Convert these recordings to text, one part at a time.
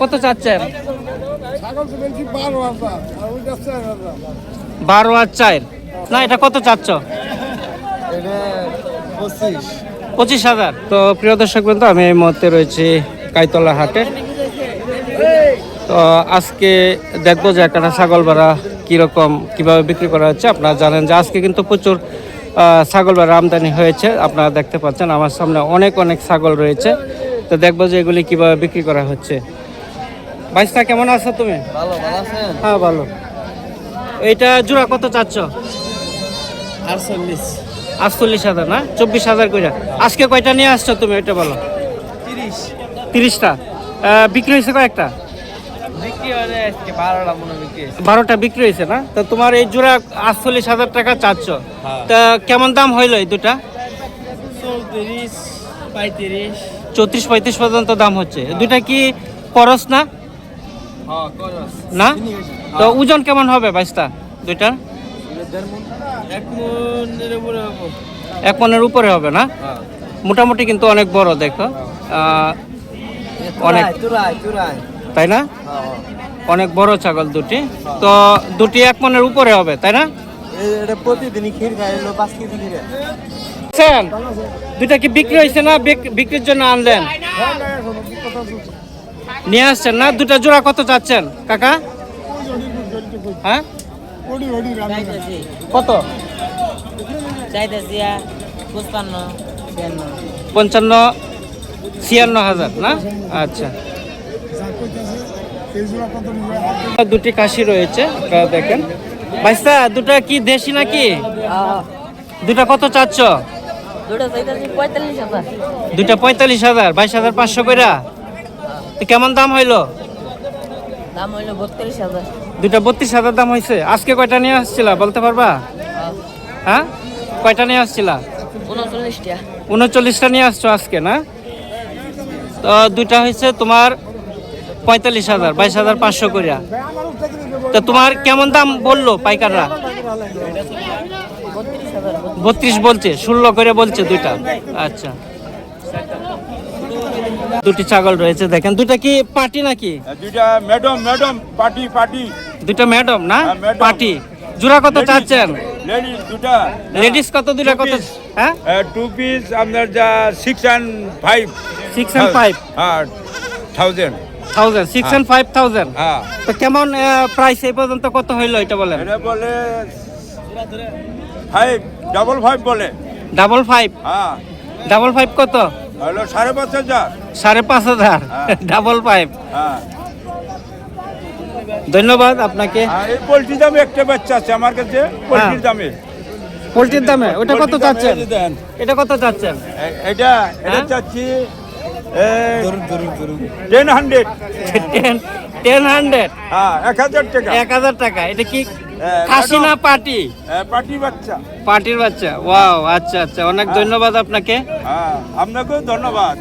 কত চাচ্ছেন? বারো আর চার। না, এটা কত চাচ্ছ? পঁচিশ হাজার। তো প্রিয় দর্শক বন্ধু, আমি এই মুহূর্তে রয়েছি কাইতলা হাটে। তো আজকে দেখব যে একটা ছাগল ভাড়া কীরকম, কীভাবে বিক্রি করা হচ্ছে। আপনারা জানেন যে আজকে কিন্তু প্রচুর ছাগল ভাড়া আমদানি হয়েছে। আপনারা দেখতে পাচ্ছেন, আমার সামনে অনেক অনেক ছাগল রয়েছে। তো দেখব যে এগুলি কীভাবে বিক্রি করা হচ্ছে। বাইশটা কেমন আছো তুমি? ভালো ভালো আছেন? হ্যাঁ ভালো। এইটা জোড়া কত চাচ্ছ? আটচল্লিশ। আটচল্লিশ হাজার না? চব্বিশ হাজার করে আজকে কয়টা নিয়ে আসছো তুমি? এটা বলো। তিরিশ। তিরিশটা। বিক্রি হয়েছে কয়েকটা? বিক্রি বারোটা বিক্রি হয়েছে। বারোটা বিক্রি হয়েছে না? তো তোমার এই জোড়া আটচল্লিশ হাজার টাকা চাচ্ছ। হ্যাঁ। তা কেমন দাম হইল এই দুটা? চৌত্রিশ পঁয়ত্রিশ। চৌত্রিশ পঁয়ত্রিশ পর্যন্ত দাম হচ্ছে। দুটা কি করস না? হ্যাঁ না? তো ওজন কেমন হবে বাইশটা? দুইটা এক মনের উপরে হব। না? হ্যাঁ। মোটামুটি কিন্তু অনেক বড় দেখো। অনেক তাই না? হ্যাঁ অনেক বড় ছাগল দুটি। তো দুটি এক মনের উপরে হবে তাই না? এটা প্রতিদিনই ক্ষীর খাই পাঁচ কেজি ক্ষীরে। বুঝছেন? দুইটা কি বিক্রি হয়েছে না বিক- বিক্রির জন্য আনলেন? নিয়ে আসছেন না? দুটা জোড়া কত চাচ্ছেন? কাকা? হ্যাঁ? কত? পঞ্চান্ন ছিয়ান্ন হাজার না? আচ্ছা। দুটি কাশি রয়েছে দেখেন। ভাইসা দুটা কি দেশি নাকি? দুটা কত চাচ্ছ? দুইটা পঁয়তাল্লিশ হাজার। বাইশ হাজার পাঁচশো কইরা? তো কেমন দাম হইল? দাম হইল বত্রিশ হাজার। দুইটা বত্রিশ হাজার দাম হয়েছে আজকে কয়টা নিয়ে আসছিলা বলতে পারবা? হ্যাঁ? কয়টা নিয়ে আসছিলা? উনচল্লিশটা। উনচল্লিশটা নিয়ে আসছো আজকে না? তো দুইটা হয়েছে তোমার পঁয়তাল্লিশ হাজার বাইশ হাজার পাঁচশো করিয়া তো তোমার কেমন দাম বলল পাইকাররা? বত্রিশ বলছে ষোলো করে বলছে দুইটা। আচ্ছা। দুটি ছাগল রয়েছে দেখেন। দুটা কি পার্টি নাকি? দুইটা ম্যাডাম ম্যাডাম পার্টি পার্টি। দুইটা ম্যাডাম না? হ্যাঁ, পার্টি। জোড়া কত চাচ্ছেন? লেডিস দুটা লেডিস কত দুইটা কত? হ্যাঁ? টু পিস আপনার যা six and five six and five হ্যাঁ thousand thousand six and five thousand হ্যাঁ। তো কেমন প্রাইস এই পর্যন্ত কত হইল এটা বলেন। এটা বলে ফাইভ ডাবল ফাইভ বলে। ডাবল ফাইভ হ্যাঁ। ডাবল ফাইভ কত? হলো সাড়ে পাঁচ হাজার। সাড়ে পাঁচ হাজার? হ্যাঁ। ডাবল ফাইভ হ্যাঁ। ধন্যবাদ আপনাকে। এই পোলট্রি দামে একটা বাচ্চা আছে আমার কাছে পোলট্রির দামে। পোলট্রির দামে? ওটা কত পোলট্রির চাচ্ছেন? দেন। এটা কত চাচ্ছেন? এটা এটা হ্যাঁ? চাচ্ছি ten hundred ten ten hundred হ্যাঁ এক হাজার টাকা। এক হাজার টাকা। এটা কি হ্যাঁ, খাসি না পার্টি পার্টি বাচ্চা। পার্টির বাচ্চা? ওয়াও আচ্ছা আচ্ছা। অনেক ধন্যবাদ আপনাকে। হ্যাঁ আপনাকেও ধন্যবাদ।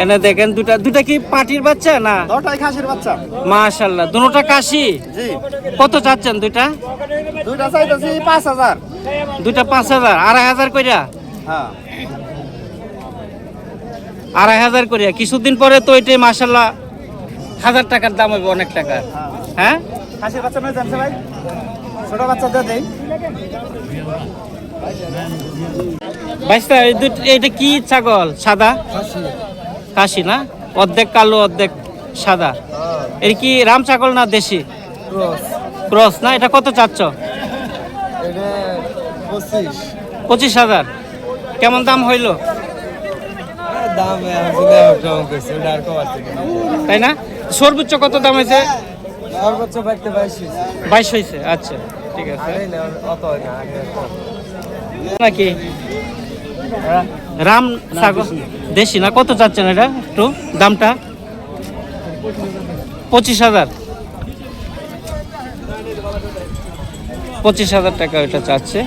এনে দেখেন দুটা দুটা কি পার্টির বাচ্চা না? দশটাই খাসির বাচ্চা। মাশাল্লাহ দুটোটা কাশি জি। কত চাচ্ছেন দুইটা? দুইটা চাইতেছি পাঁচ হাজার। দুইটা পাঁচ হাজার আড়াই হাজার কইরা? হ্যাঁ। আড়াই হাজার করিয়া কিছুদিন পরে তো এটাই মাসাল্লাহ হাজার টাকার দাম হবে অনেক টাকা হ্যাঁ? খাসির বাচ্চা নয় জানছে ভাই। ছোট বাচ্চা দিয়ে দেই। বাইশটা এটা কি ছাগল? সাদা? কাশি না? অর্ধেক কালো অর্ধেক সাদা। এর কি রাম ছাগল না দেশি? ক্রস। না? এটা কত চাচ্ছ? পঁচিশ। হাজার। কেমন দাম হইল? তাই না? সর্বোচ্চ কত দাম হয়েছে বাইশ হয়েছে আচ্ছা ঠিক আছে। অত হয় নাকি? রাম সাগর দেশি না? কত চাচ্ছেন এটা একটু? দামটা? পঁচিশ হাজার। পঁচিশ হাজার টাকা ওইটা চাচ্ছে।